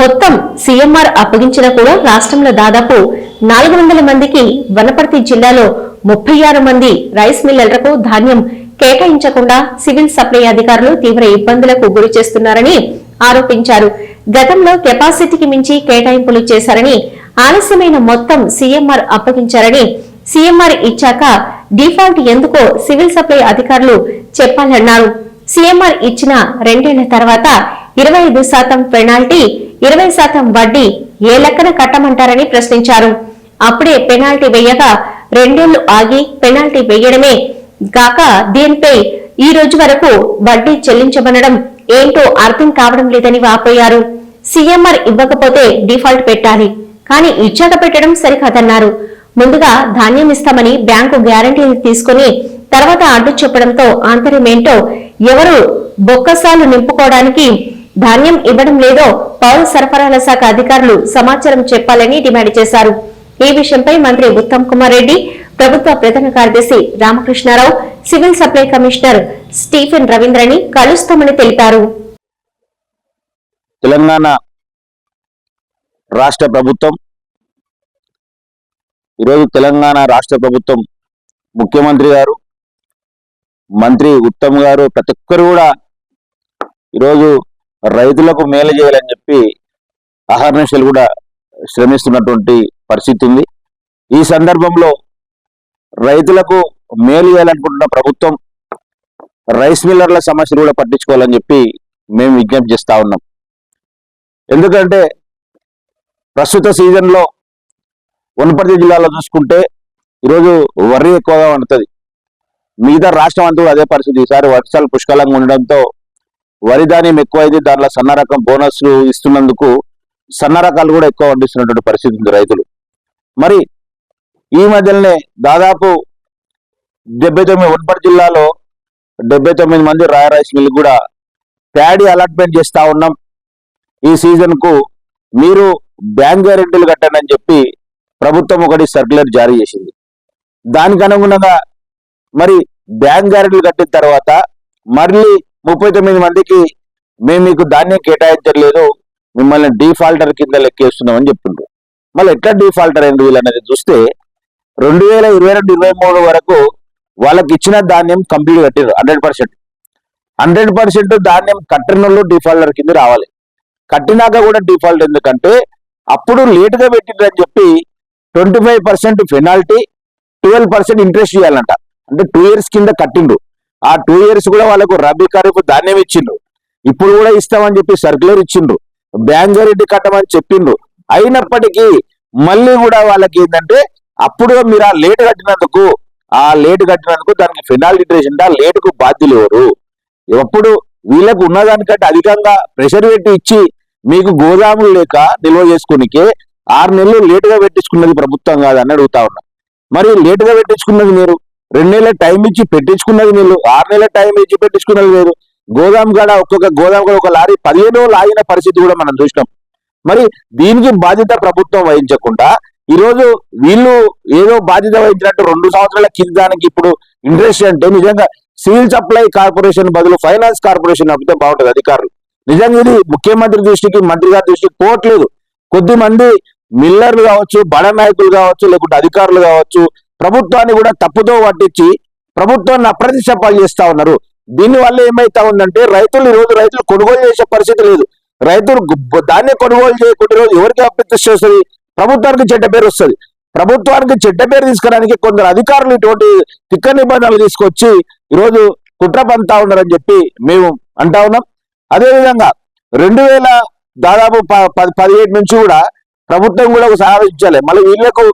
మొత్తం సీఎంఆర్ అప్పగించినా కూడా రాష్ట్రంలో దాదాపు నాలుగు వందల మందికి వనపర్తి జిల్లాలో ముప్పై ఆరు మంది రైస్ మిల్లర్లకు ధాన్యం కేటాయించకుండా సివిల్ సప్లై అధికారులు తీవ్ర ఇబ్బందులకు గురి చేస్తున్నారని ఆరోపించారు. గతంలో కెపాసిటీకి మించి కేటాయింపులు చేశారని ఆలస్యమైన మొత్తం సీఎంఆర్ అప్పగించారని సీఎంఆర్ ఇచ్చాక డిఫాల్ట్ ఎందుకో సివిల్ సప్లై అధికారులు చెప్పాలన్నారు. సీఎంఆర్ ఇచ్చిన రెండేళ్ళ తర్వాత ఇరవై ఐదు శాతం పెనాల్టీ ఇరవై శాతం వడ్డీ ఏ లెక్కన కట్టమంటారని ప్రశ్నించారు. అప్పుడే పెనాల్టీ వేయగా రెండేళ్ళు ఆగి పెనాల్టీ వేయడమే కాక దీనిపై ఈ రోజు వరకు వడ్డీ చెల్లించబడడం ఏంటో అర్థం కావడం లేదని వాపోయారు. సీఎంఆర్ ఇవ్వకపోతే డిఫాల్ట్ పెట్టాలి కానీ ఇచ్చాక పెట్టడం సరికాదన్నారు. ముందుగా ధాన్యం ఇస్తామని బ్యాంకు గ్యారంటీని తీసుకుని తర్వాత అడ్డు చెప్పడంతో ఆంతర్యమేంటో ఎవరు బొక్కసాలు నింపుకోవడానికి ధాన్యం ఇవ్వడం లేదో పౌర సరఫరాల శాఖ అధికారులు సమాచారం చెప్పాలని డిమాండ్ చేశారు. ఈ విషయంపై మంత్రి ఉత్తమ్ కుమార్ రెడ్డి ప్రభుత్వ ప్రధాన కార్యదర్శి Ramakrishna Rao civil supply commissioner Stephen రవీంద్రని కలుస్తామని తెలిపారు. తెలంగాణ రాష్ట్ర ప్రభుత్వం ఈరోజు తెలంగాణ రాష్ట్ర ప్రభుత్వం ముఖ్యమంత్రి గారు మంత్రి ఉత్తమ్ గారు ప్రతి ఒక్కరు కూడా ఈరోజు రైతులకు మేలు చేయాలని చెప్పి అహర్నిశలు కూడా శ్రమిస్తున్నటువంటి పరిస్థితి ఉంది. ఈ సందర్భంలో రైతులకు మేలు చేయాలనుకుంటున్న ప్రభుత్వం రైస్ మిల్లర్ల సమస్యలు కూడా పట్టించుకోవాలని చెప్పి మేము విజ్ఞప్తి చేస్తా ఉన్నాం. ఎందుకంటే ప్రస్తుత సీజన్లో వనపర్తి జిల్లాలో చూసుకుంటే ఈరోజు వరి ఎక్కువగా వండుతుంది మిగతా రాష్ట్రం అంతా అదే పరిస్థితి. ఈసారి వర్షాలు పుష్కలంగా ఉండడంతో వరి ధాన్యం ఎక్కువైతే దాంట్లో సన్న రకం బోనస్లు ఇస్తున్నందుకు సన్న రకాలు కూడా ఎక్కువ పండిస్తున్నటువంటి పరిస్థితి ఉంది రైతులు. మరి ఈ మధ్యలోనే దాదాపు డెబ్బై తొమ్మిది వనపర్తి జిల్లాలో డెబ్బై తొమ్మిది మంది రాయ రైస్ మిల్ కూడా ప్యాడీ అలాట్మెంట్ చేస్తా ఉన్నాం. ఈ సీజన్కు మీరు బ్యాంక్ గ్యారెంటీలు కట్టండి అని చెప్పి ప్రభుత్వం ఒకటి సర్క్యులర్ జారీ చేసింది. దానికి అనుగుణంగా మరి బ్యాంక్ గ్యారెంటీలు కట్టిన తర్వాత మళ్ళీ ముప్పై తొమ్మిది మందికి మేము మీకు ధాన్యం కేటాయించట్లేదు. మిమ్మల్ని డిఫాల్టర్ కింద లెక్కేస్తున్నామని చెప్తుండ్రు. మళ్ళీ ఎట్లా డిఫాల్టర్ అయింది వీళ్ళనేది చూస్తే రెండు వేల ఇరవై రెండు ఇరవై మూడు వరకు వాళ్ళకి ఇచ్చిన ధాన్యం కంప్లీట్ కట్టారు హండ్రెడ్ పర్సెంట్. హండ్రెడ్ పర్సెంట్ ధాన్యం కట్టినోళ్ళు డిఫాల్టర్ కింద రావాలి. కట్టినాక కూడా డిఫాల్ట్ ఎందుకంటే అప్పుడు లేటుగా పెట్టిండ్రని చెప్పి twenty five percent penalty twelve percent interest ఇవ్వాలంట అంటే టూ ఇయర్స్ కింద కట్టిండు ఆ టూ ఇయర్స్ కూడా వాళ్ళకు రబీ ఖరీఫ్ ధాన్యం ఇచ్చిండ్రు. ఇప్పుడు కూడా ఇస్తామని చెప్పి సర్క్యులర్ ఇచ్చిండ్రు. బ్యాంక్ కట్టమని చెప్పిండ్రు. అయినప్పటికీ మళ్ళీ కూడా వాళ్ళకి ఏంటంటే అప్పుడు మీరు ఆ లేట్ కట్టినందుకు ఆ లేట్ కట్టినందుకు దానికి పెనాల్టీ ఆ లేటుకు బాధ్యులు ఎవరు? ఎప్పుడు వీళ్ళకు ఉన్నదానికంటే అధికంగా ప్రెషర్ పెట్టి ఇచ్చి మీకు గోదాములు లేక నిల్వ చేసుకోనికే ఆరు నెలలు లేటుగా పెట్టించుకున్నది ప్రభుత్వం కాదని అడుగుతా ఉన్నా. మరి లేటుగా పెట్టించుకున్నది మీరు? రెండు నెలల టైం ఇచ్చి పెట్టించుకున్నది వీళ్ళు. ఆరు నెలల టైం ఇచ్చి పెట్టించుకున్నది వేరు గోదాం కాడ ఒక్కొక్క గోదాం గడ ఒక లారీ పదిహేను లాగిన పరిస్థితి కూడా మనం చూసినాం. మరి దీనికి బాధ్యత ప్రభుత్వం వహించకుండా ఈరోజు వీళ్ళు ఏదో బాధ్యత వహించినట్టు రెండు సంవత్సరాల కిందానికి ఇప్పుడు ఇంట్రెస్ట్ అంటే నిజంగా సివిల్ సప్లై కార్పొరేషన్ బదులు ఫైనాన్స్ కార్పొరేషన్ అప్పితే బాగుంటుంది అధికారులు. నిజంగా ఇది ముఖ్యమంత్రి దృష్టికి మంత్రి గారి దృష్టికి పోవట్లేదు. కొద్ది మంది మిల్లర్లు కావచ్చు బడ నాయకులు కావచ్చు లేకుంటే అధికారులు కావచ్చు ప్రభుత్వాన్ని కూడా తప్పుదో పట్టించి ప్రభుత్వాన్ని అప్రతిష్ట పాలు చేస్తా ఉన్నారు. దీని వల్ల ఏమైతా ఉందంటే రైతులు ఈ రోజు రైతులు కొనుగోలు చేసే పరిస్థితి లేదు. రైతులు దాన్ని ధాన్యం కొనుగోలు చేయకుండా రోజు ఎవరికి అప్రతిష్ట వస్తుంది ప్రభుత్వానికి చెడ్డ పేరు వస్తుంది. ప్రభుత్వానికి చెడ్డ పేరు తీసుకోవడానికి కొందరు అధికారులు ఇటువంటి తిక్క నిబంధనలు తీసుకొచ్చి ఈరోజు కుట్ర పంతా ఉన్నారని చెప్పి మేము అంటా ఉన్నాం. అదేవిధంగా రెండు వేల దాదాపు పది పదిహేడు నుంచి కూడా ప్రభుత్వం కూడా ఒక సహాయం ఇచ్చాలి. మళ్ళీ వీళ్ళకు